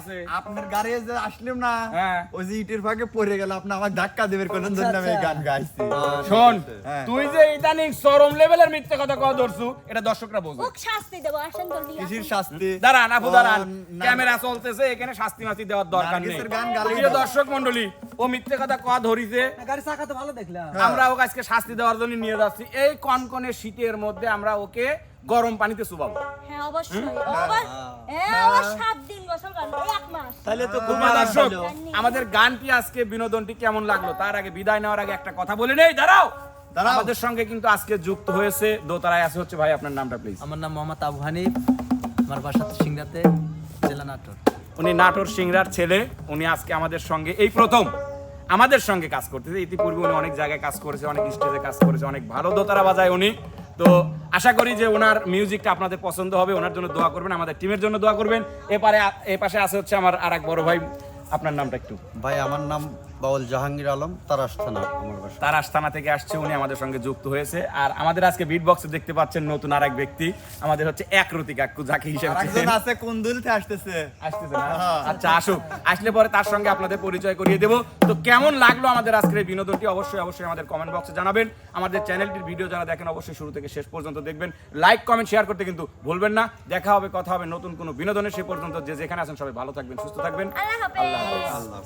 আছে। আপনার গাড়ি যে আসলাম না হ্যাঁ। ওই যে ইটের ফাঁকে পড়ে গেল আপনি আমার ধাক্কা দেবের কোন জন্য আমি গান গাইছি। শোন হ্যাঁ। তুই যে ইদানিং চরম লেভেলের মিথ্যে কথা কওয়া ধরছু এটা দর্শকরা বোঝে। শাস্তি দেবো আসেন কিসির শাস্তি? দাঁড়ান আপু দাঁড়ান। ক্যামেরা চলতেছে এখানে শাস্তি মাস্তি দেওয়ার দরকার নেই। গান প্রিয় দর্শক মন্ডলী ও মিথ্যে কথা কয়া ধরিছে। গাড়ি চাকা তো ভালো দেখলাম। হ্যাঁ। আমরা ওকে আজকে শাস্তি দেওয়ার জন্য নিয়ে যাচ্ছি। এই কনকনে শীতের মধ্যে আমরা ওকে গরম পানিতে চুবাবো হ্যাঁ অবশ্যই। হ্যাঁ ও সাত দিন গোসল করেন। এক মাস। তাহলে তো খুব দর্শক আমাদের গানটি আজকে বিনোদনটি কেমন লাগল? তার আগে বিদায় নেওয়ার আগে একটা কথা বলে নেই। দাঁড়াও! দাঁড়াও। আমাদের সঙ্গে কিন্তু আজকে যুক্ত হয়েছে দোতারায় আছে হচ্ছে ভাই আপনার নামটা প্লিজ আমার নাম মোহাম্মদ আবু হানিফ। আমার বাসা সিংড়াতে জেলা নাটোর। উনি নাটোর সিংড়ার ছেলে। উনি আজকে আমাদের সঙ্গে এই প্রথম আমাদের সঙ্গে কাজ করতেছে। ইতিপূর্বে উনি অনেক জায়গায় কাজ করেছে অনেক স্টেজে কাজ করেছে অনেক ভালো দোতারা বাজায় উনি। তো আশা করি যে ওনার মিউজিকটা আপনাদের পছন্দ হবে, ওনার জন্য দোয়া করবেন, আমাদের টিমের জন্য দোয়া করবেন। এপারে এ পাশে আছে হচ্ছে আমার আর এক বড় ভাই। আপনার নামটা একটু। ভাই, আমার নাম বাউল জাহাঙ্গীর আলম তারাস থানা আমার বাসা। তার আস্তানা থেকে আসছে উনি আমাদের সঙ্গে যুক্ত হয়েছে। আর আমাদের আজকে বিট বক্সে দেখতে পাচ্ছেন নতুন আর এক ব্যক্তি। আমাদের হচ্ছে একরতি কাকু যাকে হিসেবে আরেকজন আছে কোন দুলতে আসতেছে আসতেছে হ্যাঁ। আচ্ছা আসুক। আসলে পরে তার সঙ্গে আপনাদের পরিচয় করিয়ে দেবো। তো কেমন লাগল আমাদের আজকের এই বিনোদনটি? অবশ্যই অবশ্যই আমাদের কমেন্ট বক্সে জানাবেন। আমাদের চ্যানেলটির ভিডিও যারা দেখেন অবশ্যই শুরু থেকে শেষ পর্যন্ত দেখবেন। লাইক কমেন্ট শেয়ার করতে কিন্তু ভুলবেন না। দেখা হবে কথা হবে নতুন কোনো বিনোদনের সে পর্যন্ত। যে যেখানে আছেন সবাই ভালো থাকবেন সুস্থ থাকবেন। আল্লাহ আল্লাহ